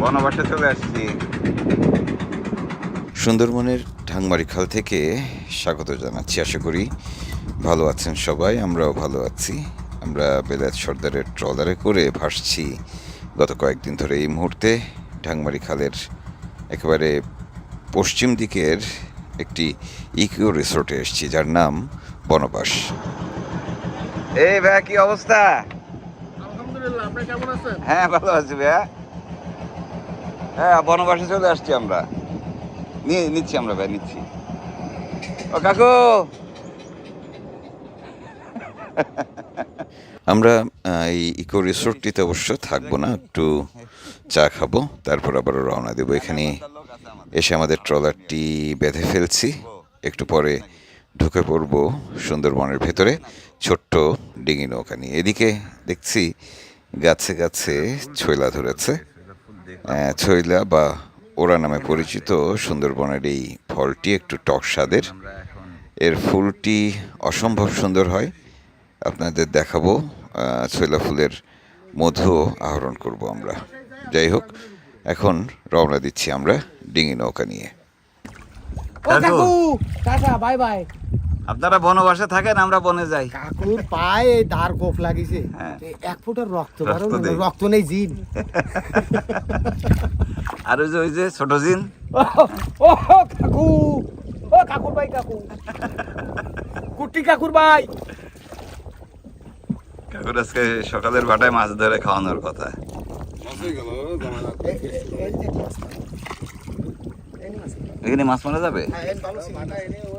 বনবাসে চলে আসছি। সুন্দরবনের ঢাংমারি খাল থেকে স্বাগত জানাচ্ছি আশা করি ভালো আছেন সবাই আমরাও ভালো আছি। আমরা বেলায়েত সর্দারের ট্রলারে করে ভাসছি। গত কয়েকদিন ধরে এই মুহূর্তে ঢাংমারি খালের একেবারে পশ্চিম দিকের একটি ইকো রিসোর্টে এসেছি যার নাম বনবাস। এই ভাইয়া কি অবস্থা? আলহামদুলিল্লাহ আপনি কেমন আছেন? হ্যাঁ ভালো আছি ভাইয়া। হ্যাঁ বনবাসে চলে আসছি আমরা। নিয়ে, নিচ্ছি আমরা ভাই, নিচ্ছি। ও কাকু! আমরা এই ইকো রিসোর্টটিতে অবশ্য থাকব না, একটু চা খাব, তারপর আবার রওনা দেবো এখানে। এসে আমাদের ট্রলারটি বেঁধে ফেলছি। একটু পরে ঢুকে পড়ব সুন্দরবনের ভেতরে, ছোট্ট ডিঙি নৌকা নিয়ে। এদিকে দেখছি গাছে গাছে ছয়লা ধরেছে। ছইলা বা ওরা নামে পরিচিত সুন্দরবনের এই ফলটি একটু টক স্বাদের। এর ফুলটি অসম্ভব সুন্দর হয়। আপনাদের দেখাবো আহ, ছইলা ফুলের মধু আহরণ করব আমরা। যাই হোক এখন রওনা দিচ্ছি আমরা ডিঙি নৌকা নিয়ে। ও কাকু টাটা বাই বাই। আপনারা বনবাসে থাকেন আমরা বনে যাই কাকুর পায়ে এই দাঁড় কোপ লাগিছে হ্যাঁ। এক ফুটের রক্ত রক্ত নেই। জিন আর ওই যে ওই যে ছোট জিন ও কাকু ও কাকুর ভাই কাকু কুটি কাকুর ভাই কাকুর আজকে সকালের বাটায় মাছ ধরে খাওয়ানোর কথা এখানে মাছ মারা যাবে হুম,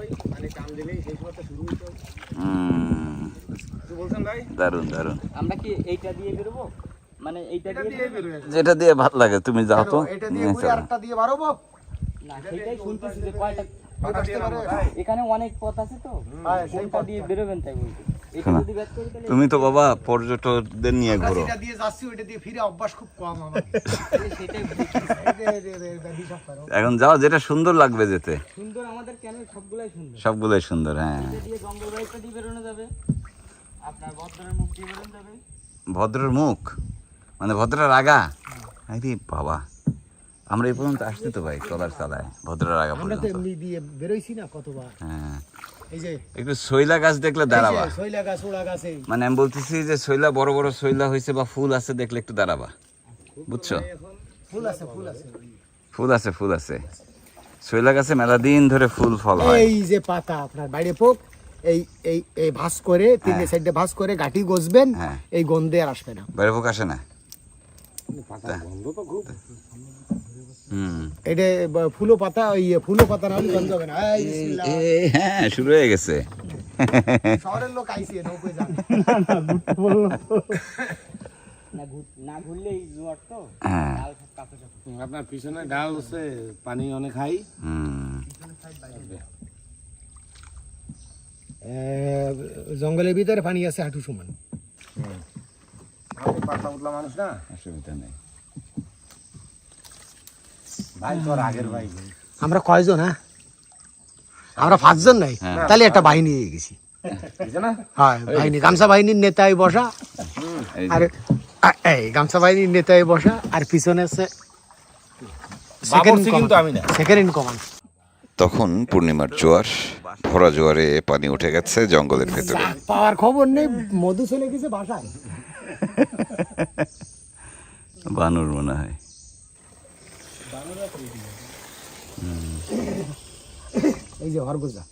আমরা কি এইটা দিয়ে বেরোবো? মানে এইটা দিয়ে বেরোবো? যেটা দিয়ে ভালো লাগে তুমি যাও তো। এটা দিয়ে ঘুরে আরেকটা দিয়ে বাড়াবো। না সেটাই শুনতেছি যে কয়টা এখানে অনেক পথ আছে তো। হ্যাঁ, কোনটা দিয়ে বেরোবেন তাই বলছি। এটা শোনো, তুমি তো বাবা পর্যটকদের নিয়ে ঘোরো। দিয়ে যাচ্ছি ওইটা দিয়ে ফিরে অভ্যাস খুব কম আমার। এখন যাও যেটা সুন্দর লাগবে যেতে। সুন্দর আমাদের কেন? সবগুলাই সুন্দর। সবগুলোই সুন্দর হ্যাঁ। এটা দিয়ে জঙ্গল বাড়িটা দিয়ে বেরোনো যাবে। আপনার বদ্রের মুখ দিয়ে বেরোনো যাবে। ভদ্রের মুখ? মানে ভদ্রের আগা? আরে বাবা। আমরা এই পর্যন্ত আসতে তো ভাই ট্রলার চালায় ভদ্রের আগা পর্যন্ত। এমনি দিয়ে বেরোইছি না কতবার। হ্যাঁ। এই যে একটু শৈলা গাছ দেখলে দাঁড়াবা। শৈলা গাছ ওড়া গাছ মানে আমি বলতেছি যে শৈলা বড় বড় শৈলা হয়েছে বা ফুল আছে দেখলে একটু দাঁড়াবা। বুঝছ? ফুল আছে ফুল আছে। ফুল আছে ফুল আছে। শৈলা গাছে মেলা দিন ধরে ফুল ফল হয়। এই যে পাতা আপনার বাইরে পোক এই এই এই ভাস করে তিনটে সাইডে ভাস করে গাঠি গজবেন হ্যাঁ। এই গন্ধে আর আসবে না। বাইরে পোক আসে না? এটা ফুলো পাতা ওই ফুলো পাতা না গন্ধ হবে না। এই বিসমিল্লাহ। এই, হ্যাঁ শুরু হয়ে গেছে। শহরের লোক না ঘুর- ঘুরলেই জোয়ার তো। হ্যাঁ। আপনার পিছনে ডাল হচ্ছে পানি অনেক হাই। হুম। জঙ্গলের ভিতরে পানি আছে হাঁটু সমান পাতলা উতলা মানুষ না? অসুবিধা নেই। ভাই তোর আগের ভাই। আমরা কয়জন হ্যাঁ? আমরা পাঁচজন নাই। হ্যাঁ। তাহলে একটা বাহিনী হয়ে গেছি। হ্যাঁ বাহিনী। গামছা বাহিনীর নেতায় বসা। আর এই গামছা বাহিনীর নেতায় বসা আর পিছনে আছে সেকেন্ড ইন কমান্ড তখন পূর্ণিমার জোয়ার ভরা জোয়ারে পানি উঠে গেছে জঙ্গলের ভেতরে। পাওয়ার খবর নেই মধু চলে গেছে বাসায়। বানর মনে হয়। এই যে হরগুজা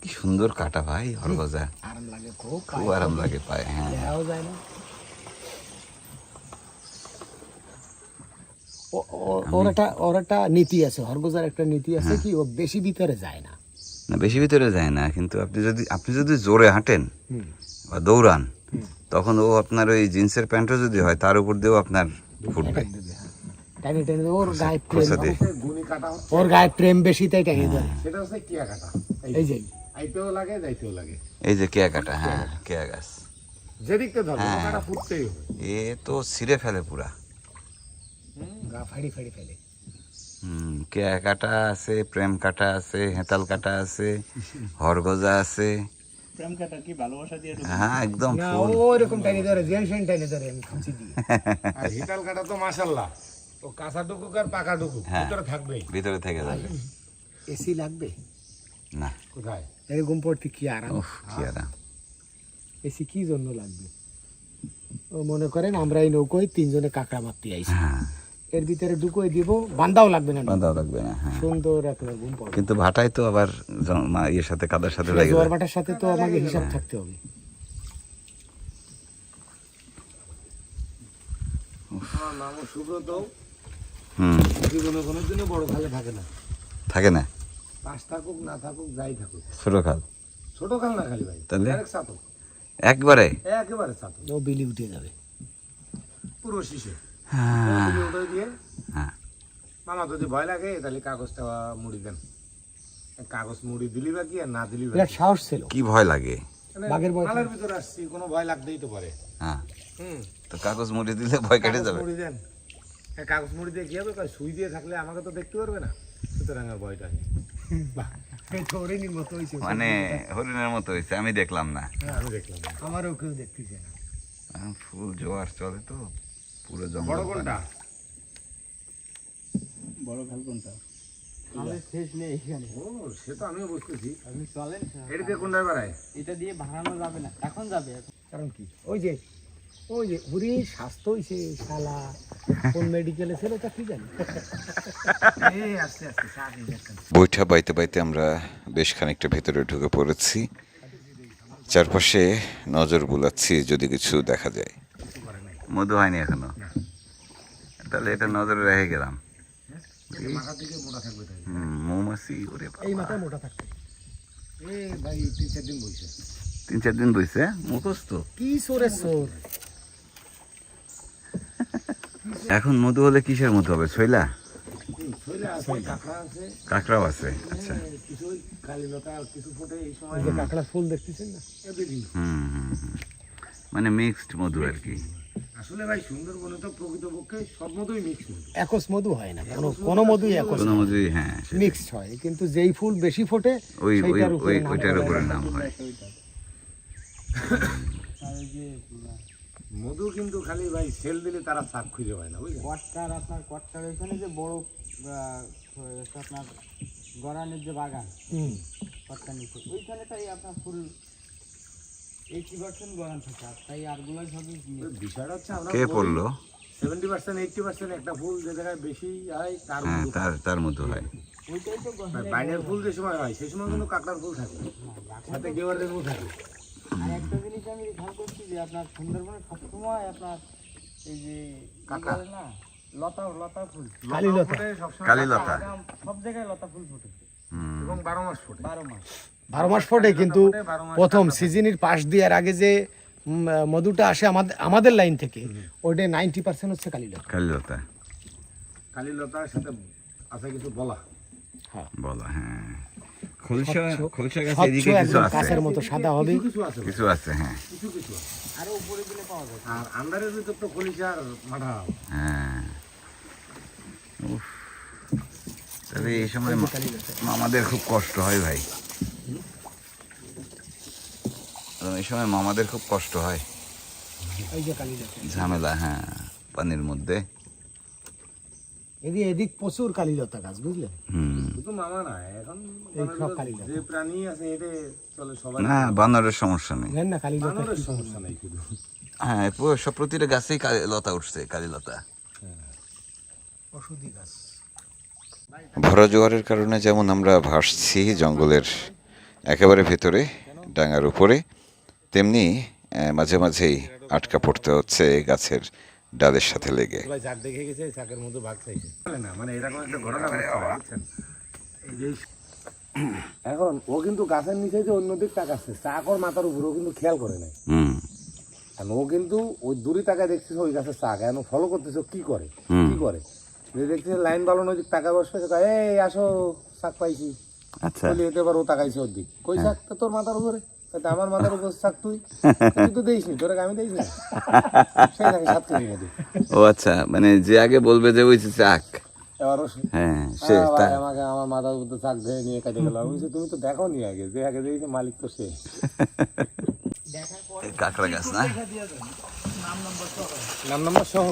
কি সুন্দর কাটা ভাই হরগজা আরাম লাগে খুব খুব আরাম লাগে পায়ে হ্যাঁ। যায় না। ওর একটা ওর একটা নীতি আছে হরগুজার একটা নীতি আছে কি ও বেশি ভিতরে যায় না। না বেশি ভিতরে যায় না কিন্তু আপনি যদি আপনি যদি জোরে হাঁটেন বা দৌড়ান তখন ও আপনার ওই জিন্সের প্যান্টও যদি হয় তার উপর দিয়েও আপনার ফুটবে। হ্যাঁ। টাইনে টাইনে দেবে, ওর গায়ে প্রেম। খোসা গুনি কাটা ওর গায়ে প্রেম বেশি তাই টাইনে দেয় সেটা হচ্ছে কিয়া কাটা। এই যে। আইতেও লাগে যাইতেও লাগে। এই যে কেয়া কাটা হ্যাঁ কেয়া গাছ। যেদিকটা ধরবে হ্যাঁ। কাটা ফুটতেই হবে। এ তো ছিঁড়ে ফেলে পুরা। গা ফাড়ি ফাড়ি ফেলে। হুম কেয়া কাটা আছে প্রেম কাটা আছে হেতাল কাটা আছে হরগজা আছে। প্রেম কাটা কি ভালোবাসা দিয়ে হ্যাঁ একদম না ফুল। ও ধরে জেনসেন টাইনে ধরে আমি খুঁজি দিয়ে আর হিতাল কাটা তো ও কাঁচা ডুকুক আর পাকা ডুকুক হ্যাঁ। ভিতরে থাকবেই ভিতরে থেকে যাবে। এসি লাগবে? না। কোথায়? এরকম পড়তে কি আরাম? কি আরাম। এসি কি জন্য লাগবে? ও মনে করেন আমরা এই নৌকোয় তিনজনে কাঁকড়া মারতে আইছি। হ্যাঁ। এর ভিতরে দিব বান্দাও লাগবে না। বাঁধাও লাগবে না হ্যাঁ। সুন্দর একটা ঘুম পাবে কিন্তু ভাটায় তো আবার ইয়ের সাথে কাদার সাথে লেগে জোয়ার বাটার সাথে তো আমাকে হিসাব থাকতে হবে। নাম সুব্রত। হুম। জীবনে কোনো দিনও বড় খালে থাকে না। থাকে না? পাশ থাকুক না থাকুক যাই থাকুক। ছোট খাল? ছোট খাল না খালি ভাই তাহলে? চাতক। একবারে? একেবারে চাতক। ও বিলি উঠে যাবে। পুরো শিশে। হ্যাঁ। হ্যাঁ। মামা যদি ভয় লাগে তাহলে কাগজটা মুড়ি দেন। কাগজ মুড়ি দিলি বা কি আর না দিলি বিরাট কি? সাহস ছিল। কি ভয় লাগে? মানে বাঘের ভয় খালের ভিতরে আসছি কোনো ভয় লাগতেই তো পারে। হ্যাঁ। হুম। তো কাগজ মুড়ি দিলে ভয় কেটে যাবে। মুড়ি দেন। কাগজ মুড়ি দিয়ে হবে কয় সুই দিয়ে থাকলে আমাকে তো দেখতে পারবে না। সুতরাং আর ভয়টা নেই। বাহ। হরিণীর মতো হয়েছে মানে হরিণের মতো হয়েছে আমি দেখলাম না। আমি দেখলাম আমারও কেউ দেখতেছে না। ফুল জোয়ার চলে তো পুরো বড় কোনটা? বড় খাল কোনটা আমাদের শেষ নেই এখানে। ও সে তো আমিও বুঝতেছি আপনি চলেন। এটা দিয়ে কোনটা বেড়ায়? এটা দিয়ে ভাড়ানো যাবে না এখন যাবে। কারণ কি? ওই যে ওই যে উরি স্বাস্থ্য হয়েছে শালা। কোন মেডিকেলে ছিল তা কি জানি? এই। বৈঠা বাইতে বাইতে আমরা বেশ খানিকটা ভেতরে ঢুকে পড়েছি। চারপাশে নজর বুলাচ্ছি যদি কিছু দেখা যায়। মধু হয়নি এখনও। তাহলে এটা নজরে রেখে গেলাম। মাথা থেকে মোটা থাকবে তাই। হুম, মৌমাছি ওরে এই। মাথায় মোটা থাকতে এ ভাই তিন চার দিন বইছে। তিন চার দিন বইছে মুখস্থ। কি সোরে সোর। এখন মধু হলে কিসের মধু হবে? ছইলা শৈলে আছে কাঁকড়া আছে। কাঁকড়াও আছে আচ্ছা। কিছু ওই কালীলতা আর কিছু ফোটে এই সময়। এই যে কাঁকড়া ফুল দেখতেছেন না? হুম হুম হুম। মানে মিক্সড মধু আর কি। আসলে ভাই সুন্দরবনে তো প্রকৃতপক্ষে সব মতোই মিক্স মধু। একস মধু হয় না। কোনো কোনো মধুই একস কোনো মধুই হ্যাঁ হয়। কিন্তু যেই ফুল বেশি ফোটে ওই ওই ওইটার উপরে নাম হয়। আর যে মধু কিন্তু খালি ভাই সেল দিলে তারা সাপ খুঁজে পায় না বুঝলেন? কটকার আপনার কটকার ওইখানে যে বড় আপনার গরানের যে বাগান কটকার নিচে ওইখানে তাই আপনার ফুল এইটি পার্সেন্ট গরান থাকে তাই আরগুলো সবই বিষয়টা হচ্ছে আমরা কে পড়ল? সেভেন্টি পার্সেন্ট এইটটি পার্সেন্ট একটা ফুল যে জায়গায় বেশি হয় তার হ্যাঁ তার তার মধু হয়। ওইটাই তো বাইরের ফুল যে সময় হয় সেই সময় কিন্তু কাঁকড়ার ফুল থাকে। সাথে গেওয়ার ফুল থাকে। আর একটা জিনিস আমি খেয়াল করছি যে আপনার সুন্দরবনে সবসময় আপনার এই যে কাঁকড়া। না লতা লতা ফুল। কালীলতা। ফোটে সবসময় কালীলতা সব জায়গায় লতা ফুল ফুটেছে এবং বারো মাস ফোটে। বারো মাস। বারো মাস ফোটে কিন্তু প্রথম সিজনের পাশ দেওয়ার আগে যে মধুটা আসে আমাদের আমাদের লাইন থেকে ওইটা নাইনটি পার্সেন্ট হচ্ছে কালীলতা কালীলতা কালীলতার সাথে আছে কিছু বলা। হ্যাঁ। বলা হ্যাঁ। খোলসা খোলসা গাছ এদিকে কিছু আছে। কাছের মতো সাদা হবে। কিছু কিছু আছে। হ্যাঁ। কিছু কিছু আছে। উপরে দিলে পাওয়া যায় আর আন্ডারের ভিতর তো কলিচার মাঠা হ্যাঁ। উফ। তবে এই সময় মামাদের খুব কষ্ট হয় ভাই। কারণ এই সময় মামাদের খুব কষ্ট হয়। ঝামেলা হ্যাঁ পানির মধ্যে। এদিক এদিক প্রচুর কালীলতা গাছ শুধু মামা না এখন এই সব কালীলতা। যে প্রাণী আছে এটা চলে সবাই। না বানরের সমস্যা নেই। না কালীলতা বানরের সমস্যা নাই শুধু হ্যাঁ পুরো সব প্রতিটা গাছেই কালি- উঠছে কালীলতা। ওষুধি গাছ। ভরা জোয়ারের কারণে যেমন আমরা ভাসছি জঙ্গলের একেবারে ভেতরে ডাঙার উপরে তেমনি আহ, মাঝে মাঝেই আটকা পড়তে হচ্ছে গাছের ডালের সাথে লেগে। দেখে গেছে চাকের মধ্যে ভাগ চাইছে না মানে এরকম একটা ঘটনা এখন ও কিন্তু গাছের নিচে যে অন্যদিক তাকাচ্ছে চাক ওর মাথার উপর ও কিন্তু খেয়াল করে নাই। হুম। আর ও কিন্তু ওই দূরে টাকা দেখছিস ওই গাছের চা কেন ফলো করতেছ কি করে কি করে? যে দেখছিস লাইন ভালো নদীর টাকা বসবে সে এই আসো শাক পাইছি। আচ্ছা। বলি এতে এবার ও তাকাইছে ওর দিক। কই শাক তোর মাথার উপরে। আমার মাথার উপর শাক তুই। তুই তো দেইস নি তোরা আমি দেইস না থাকে ও আচ্ছা মানে যে আগে বলবে যে ওই চাক হ্যাঁ সে আমাকে আমার মাথার উপর ধরে নিয়ে কাটে গেল। আমি তুমি তো দেখো নি আগে যে আগে দেখেছে মালিক তো সে। কাঁকড়া গাছ না? নাম নাম্বার সহ।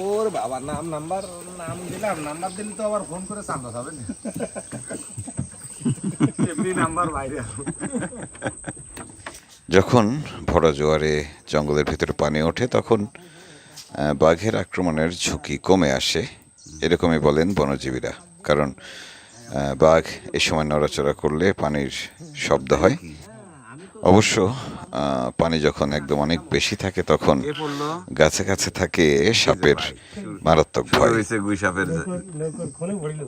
ওর বাবার নাম নাম্বার নাম দিলাম নাম্বার দিলে তো আবার ফোন করে চান্দা হবে না। এমনি নাম্বার বাইরে যখন ভরা জোয়ারে জঙ্গলের ভিতরে পানি ওঠে তখন বাঘের আক্রমণের ঝুঁকি কমে আসে। এরকমই বলেন বনজীবীরা। কারণ বাঘ এ সময় নড়াচড়া করলে পানির শব্দ হয়। অবশ্য পানি যখন একদম অনেক বেশি থাকে তখন গাছে গাছে থাকে সাপের মারাত্মক ভয় গুই সাপের নৌকর খোলে পড়িল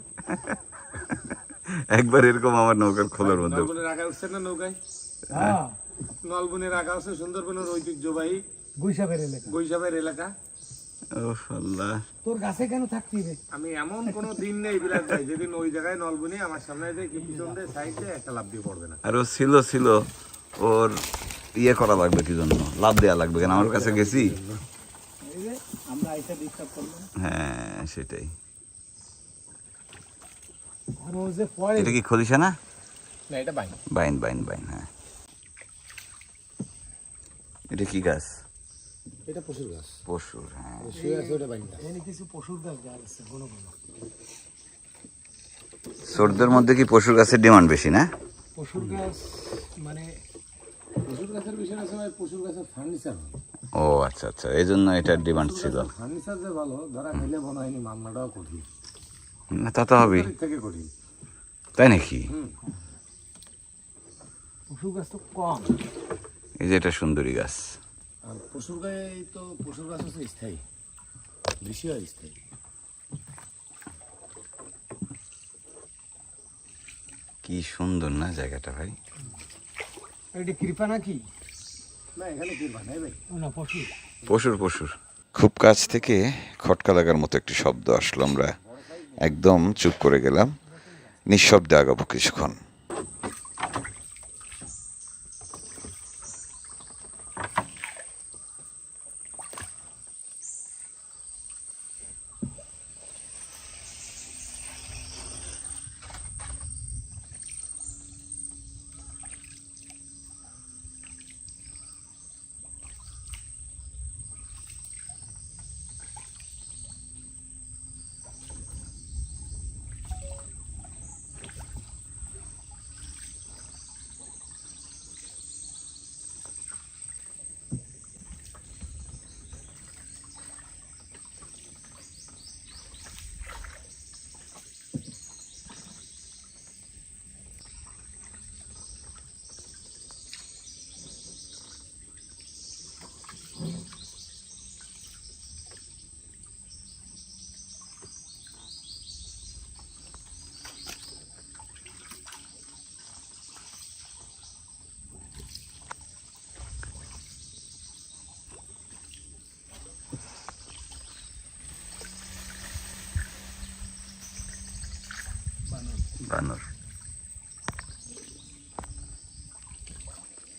একবার এরকম আমার নৌকার খোলার মধ্যে। নলবনে রাখা উঠছে না নৌকায়? হ্যাঁ। রাখা সুন্দরবনের ঐতিহ্যবাহী এলাকা। এলাকা। তোর গাছে কেন থাকতি আমি এমন কোনো দিন নেই বিলাস ভাই যেদিন ওই জায়গায় নলবনি আমার সামনে দেখি পিছন দিয়ে সাইডে একটা লাভ দিয়ে পড়বে না। আর ও ছিল ছিল। ওর ইয়ে করা লাগবে কি জন্য? লাভ দেওয়া লাগবে কেন? আমার কাছে গেছি। আমরা আইসা ডিস্টার্ব করলাম। হ্যাঁ সেটাই। এটা কি খলিশা না? না এটা বাইন। বাইন বাইন বাইন হ্যাঁ। এটা কি গাছ? এটা পশুর গাছ। পশুর হ্যাঁ। শুয়ে আছে ওটা বাইন গাছ। এখানে কিছু পশুর গাছ গাছ আছে ঘন ঘন সর্দের মধ্যে কি পশুর গাছের ডিমান্ড বেশি না? পশুর গাছ মানে পশুর গাছের বিষয় আছে ভাই পশুর গাছের ফার্নিচার ও আচ্ছা আচ্ছা এই জন্য এটার ডিমান্ড ছিল। ফার্নিচার যে ভালো ধরা খেলে মনে হয়নি মামলাটাও কঠিন। না, তা তো কঠিন তাই নাকি? পশুর এই যে এটা সুন্দরী গাছ। আর পশুর গায়ে তো পশুর গাছ হচ্ছে স্থায়ী। বেশি হয় স্থায়ী। কি সুন্দর না জায়গাটা ভাই। এটা কৃপা নাকি? না এখানে কি বানাই ভাই। না পশু পশুর পশুর। খুব কাছ থেকে খটকা লাগার মতো একটি শব্দ আসলো আমরা। একদম চুপ করে গেলাম। নিঃশব্দে আগাবো কিছুক্ষণ বানর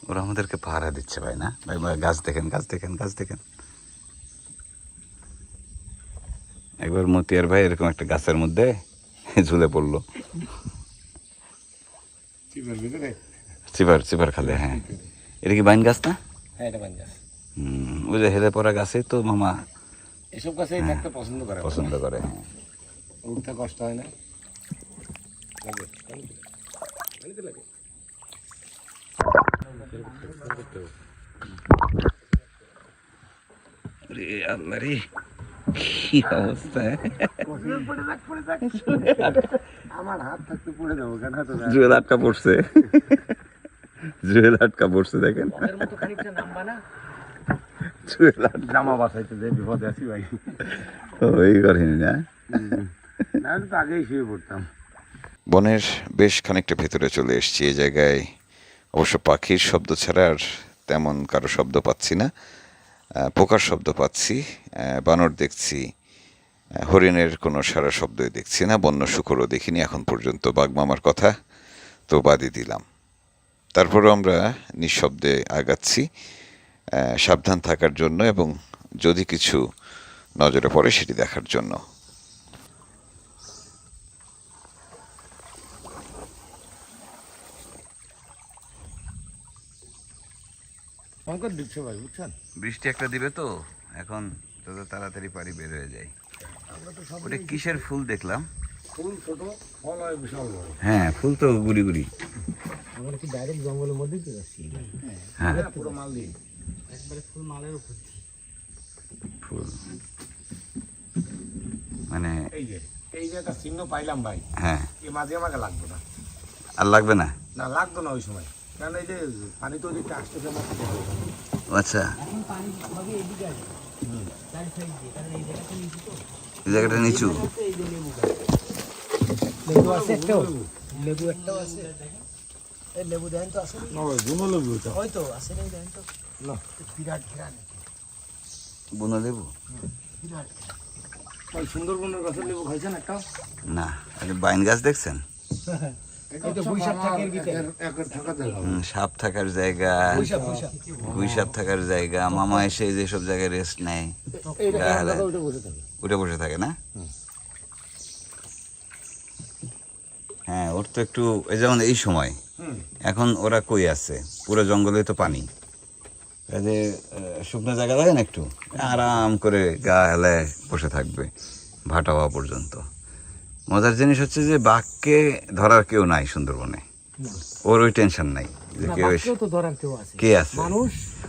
ওরা আমাদেরকে পাহারা দিচ্ছে ভাই না? ভাই ভাই, গাছ দেখেন গাছ দেখেন গাছ দেখেন। একবার মতিয়ার ভাই এরকম একটা গাছের মধ্যে ঝুলে পড়ল। চিপের চিপার খালে হ্যাঁ। এটা কি বাইন গাছ না? হ্যাঁ এটা বাইন গাছ। হুম, ওই যে হেলে পড়া গাছে তো মামা। এসব গাছেই থাকতে পছন্দ করে পছন্দ করে হ্যাঁ। উঠতে কষ্ট হয় না? লাগে পানিতে লাগে রে আল্লাহ রে কি অবস্থা? আমার হাত থাকতে পড়ে যাব কেন? জুয়েল আটকা পড়ছে। জুয়েল আটকা পড়ছে দেখেন। এর মতো খানিকটা নামবা না? জুয়েল জামা বাসাইতে যে বিপদে আছি ভাই। ওই করেনি না? না তো আগেই শুয়ে পড়তাম। বনের বেশ খানিকটা ভেতরে চলে এসছি এ জায়গায় অবশ্য পাখির শব্দ ছাড়া আর তেমন কারও শব্দ পাচ্ছি না। পোকার শব্দ পাচ্ছি বানর দেখছি হরিণের কোনো সারা শব্দই দেখছি না, বন্য শুকরও দেখিনি, এখন পর্যন্ত বাগমামার কথা তো বাদই দিলাম। তারপরেও আমরা নিঃশব্দে আগাচ্ছি সাবধান থাকার জন্য এবং যদি কিছু নজরে পড়ে সেটি দেখার জন্য। সংকট দিচ্ছে ভাই বুঝছেন? বৃষ্টি একটা দিবে তো এখন তত তাড়াতাড়ি পারি বের হয়ে যায়। ওটা কিসের ফুল দেখলাম? ফুল ছোট ফল হয় বিশাল বড়। হ্যাঁ ফুল তো গুড়ি গুড়ি। আমরা কি ডাইরেক্ট জঙ্গলের মধ্যেই তো যাচ্ছি হ্যাঁ। পুরো মাল দিয়ে। একবারে ফুল মালের উপর ফুল। মানে এই যে এই যে একটা চিহ্ন পাইলাম ভাই হ্যাঁ। এই মাঝে আমাকে লাগতো না। আর লাগবে না? না লাগতো না ওই সময়। আচ্ছা। এই জায়গাটা নিচু লেবু লেবু আছে একটাও? লেবু। একটাও আছে। এই লেবু তো আছে না ভাই গুণ লেবু তো আছে না দেখেন তো। না। বিরাট বিরাট বুনো লেবু? বিরাট সুন্দরবনের গাছের লেবু খাইছেন একটা? না বাইন গাছ দেখছেন? এই তো বৈশাখ থাকের ভিতরে একের থাকা জায়গা হুম, সাপ থাকার জায়গা গুইসাপ থাকার জায়গা মামা এসে যেসব জায়গায় রেস্ট নেয়। উঠে বসে থাকে। না? হ্যাঁ ওর তো একটু এই যেমন এই সময়। এখন ওরা কই আছে? পুরো জঙ্গলে তো পানি। আহ, শুকনো জায়গা থাকে না একটু? আরাম করে গা হেলায় বসে থাকবে ভাটা হওয়া পর্যন্ত। মজার জিনিস হচ্ছে যে বাঘকে ধরার কেউ নাই সুন্দরবনে। ওর ওই টেনশন নাই যে কেউ কে আছে?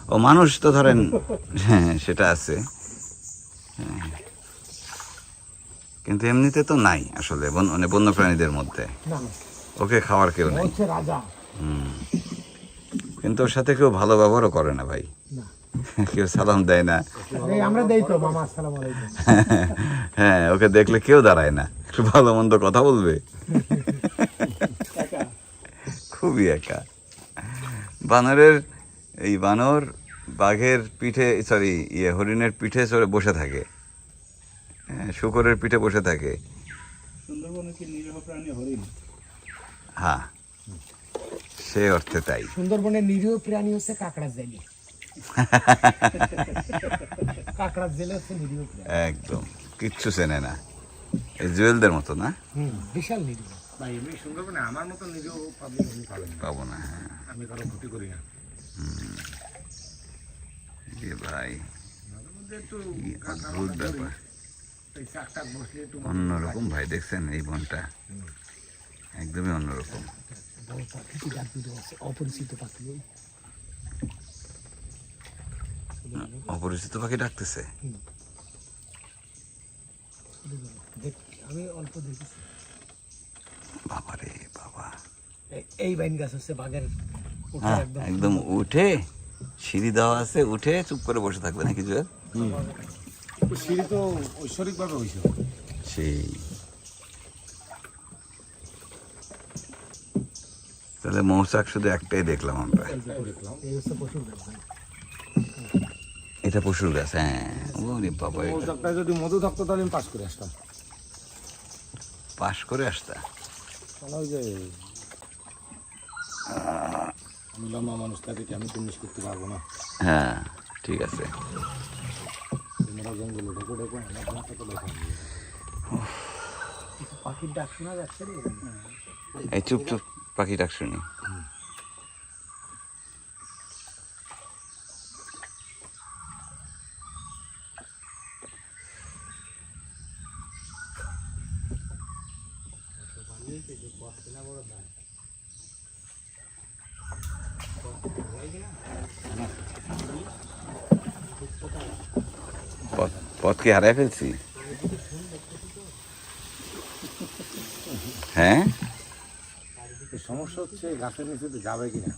ও মানুষ তো ধরেন হ্যাঁ সেটা আছে। হ্যাঁ। কিন্তু এমনিতে তো নাই আসলে বন- মানে বন্য প্রাণীদের মধ্যে ওকে খাওয়ার কেউ নাই। কিন্তু ওর সাথে কেউ ভালো ব্যবহারও করে না ভাই। কেউ সালাম দেয় না। এই আমরা দেই তো মামা আসসালামু আলাইকুম। হ্যাঁ ওকে দেখলে কেউ দাঁড়ায় না। একটু ভালো মন্দ কথা বলবে। খুবই একা। বানরের এই বানর বাঘের পিঠে সরি ইয়ে হরিণের পিঠে চড়ে বসে থাকে। হ্যাঁ, শুকরের পিঠে বসে থাকে। সুন্দরবনে কি নিরীহ প্রাণী হরিণ। হ্যাঁ সে অর্থে তাই। সুন্দরবনের নিরীহ প্রাণী হচ্ছে কাকড়ার জেলে। একদম। কিচ্ছু চেনে না। জুয়েলদের মতো না? বিশাল হ্যাঁ। অন্যরকম ভাই, দেখছেন এই বনটা? একদমই অন্যরকম। অপরিচিত পাখি। অপরিচিত পাখি ডাকতেছে। দেখ আমি অল্প দেখেছি বাবা। রে বাবা এই- বাইন গাছ হচ্ছে বাঘের হ্যাঁ একদম। উঠে সিঁড়ি দেওয়া আছে উঠে চুপ করে বসে থাকবে নাকি জুয়েল? সিঁড়ি তো ঐশ্বরিকভাবে হয়েছে সেই। তাহলে মৌচাক শুধু একটাই দেখলাম আমরা। এই হচ্ছে। এটা পশুর গাছ হ্যাঁ। ওরে বাবা মৌচাকটায় যদি মধু থাকতো তাহলে আমি পাস করে আসতাম। পাশ করে আসতা? তাহলে ওই যে আমি লম্বা মানুষ আমি করতে পারব না? হ্যাঁ ঠিক আছে। তোমরা জঙ্গলে ঢুকে ঢুকে আমার মাথা লেখা পাখির ডাক শোনা যাচ্ছে রে। এই চুপ চুপ পাখি ডাক শুনি পথ পথ কি হারাই ফেলছি? হ্যাঁ? সমস্যা হচ্ছে গাছের নিচে তো যাবে কিনা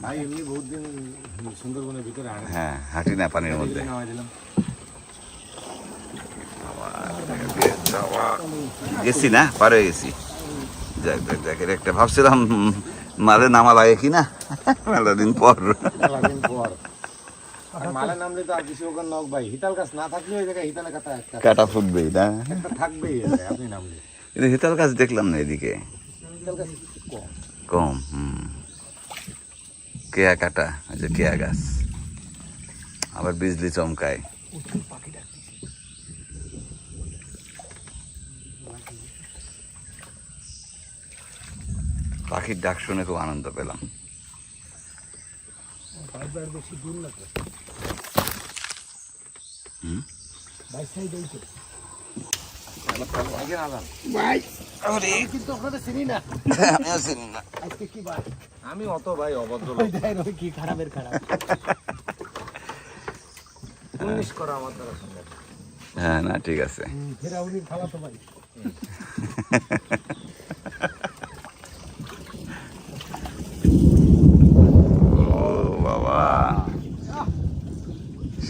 ভাই এমনি বহুত দিন সুন্দরবনের ভিতরে হ্যাঁ হাঁটি না পানির মধ্যে নামাই দিলাম গেছি না? পার হয়ে গেছি। যাক যাক যাক এর একটা ভাবছিলাম মালে নামা লাগে কি না? মেলা দিন পর। দিন পর। আর মালে নামলে তো আর কিছু ওখানে নক ভাই। হিতাল গাছ না থাকলে ওই জায়গায় হিতালে কাটা কাটা ফুটবেই না? থাকবেই আপনি নামলে কিন্তু হিতাল গাছ দেখলাম না এদিকে। হিতাল গাছ কম। কম হুম। কেয়া কাটা যে কেয়া গাছ। আবার বিজলি চমকায় প্রচুর পাখি ডাকছে পাখির ডাক শুনে খুব আনন্দ পেলাম। আমি কিন্তু আপনাদের চিনি না। আমিও চিনি না। আজকে কি বার? আমি অত ভাই অভদ্র কি খারাপের খারাপ। উনিশ করা আমার দ্বারা হ্যাঁ না ঠিক আছে। ফেরাউনির খালা তো পারি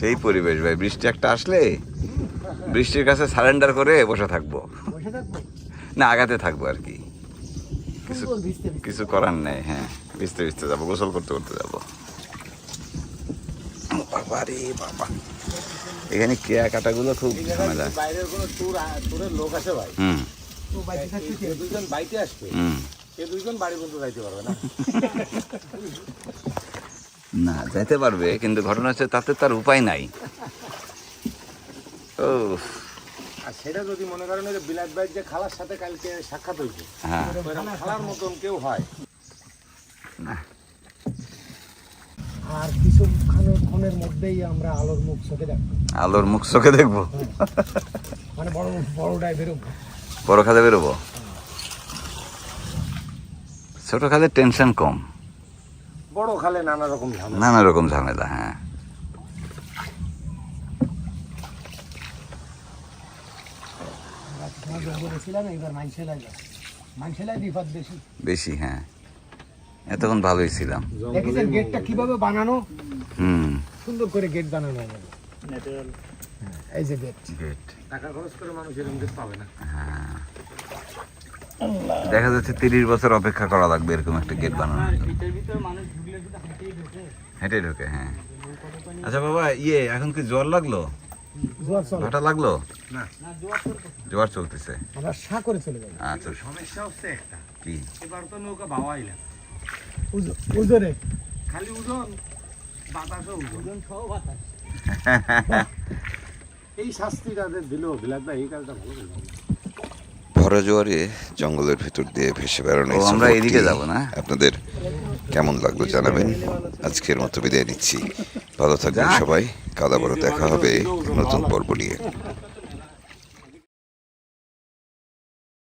সেই পরিবেশ ভাই বৃষ্টি একটা আসলে বৃষ্টির কাছে সারেন্ডার করে বসে থাকব। না আগাতে থাকব আর কি। কিছু। কিছু করার নেই হ্যাঁ ভিজতে ভিজতে যাব গোসল করতে করতে যাব। বাবা রে বাবা। এখানে কেয়া কাটাগুলো খুব ঝামেলা। বাইরের কোনো ট্যুর ট্যুরের লোক আছে ভাই? হুম। তো থাকতে দুইজন আসবে। হুম। বাড়ি পর্যন্ত যাইতে পারবে না? না যাইতে পারবে কিন্তু ঘটনা হচ্ছে তাতে তার উপায় নাই। ও আর সেটা যদি মনে করেন যে বিলাত ভাই যে খালার সাথে কালকে সাক্ষাৎ হয়েছে হ্যাঁ। খালার মতন কেউ হয়। আর কিছুক্ষণ ক্ষণের মধ্যেই আমরা আলোর মুখ চোখে দেখব। আলোর মুখ চোখে দেখব? মানে বড় বড়টাই বেরোবো। বড় খাদে বেরোবো? ছোট খাদে টেনশন কম। বড় খালে নানা রকম ঝামেলা। নানা রকম ঝামেলা হ্যাঁ। বেশি বেশি হ্যাঁ। এতক্ষণ ভালোই ছিলাম। দেখেছেন গেটটা কীভাবে বানানো? হুম। সুন্দর করে গেট বানানো হ্যাঁ, এই যে গেট। গেট। টাকা খরচ করে মানুষ এরকম কিছু পাবে না। দেখা যাচ্ছে তিরিশ বছর অপেক্ষা করা লাগবে এরকম একটা গেট বানানোর জন্য। এটার ভিতর মানুষ ঢুকলে শুধু হাঁটেই ঢোকে। হেঁটে ঢোকে হ্যাঁ। আচ্ছা বাবা ইয়ে এখন কি জ্বর লাগল? ভাটা লাগল? জোয়ার চলতেছে। আচ্ছা। সমস্যা হচ্ছে একটা। কি? এবার তো নৌকা ভাবাইলাম উজ- উজরে। খালি ওজন বাতাসও ওজন দুজন বাতাস। এই শাস্তি তাদের দিল বিলাত এই কাজটা ভালো করল ভরা জোয়ারে জঙ্গলের ভেতর দিয়ে ভেসে বেড়ানো আমরা এদিকে যাব না? আপনাদের কেমন লাগল জানাবেন? আজকের মতো বিদায় নিচ্ছি। ভালো থাকবেন সবাই। কাদা বড় দেখা হবে নতুন পর্ব নিয়ে।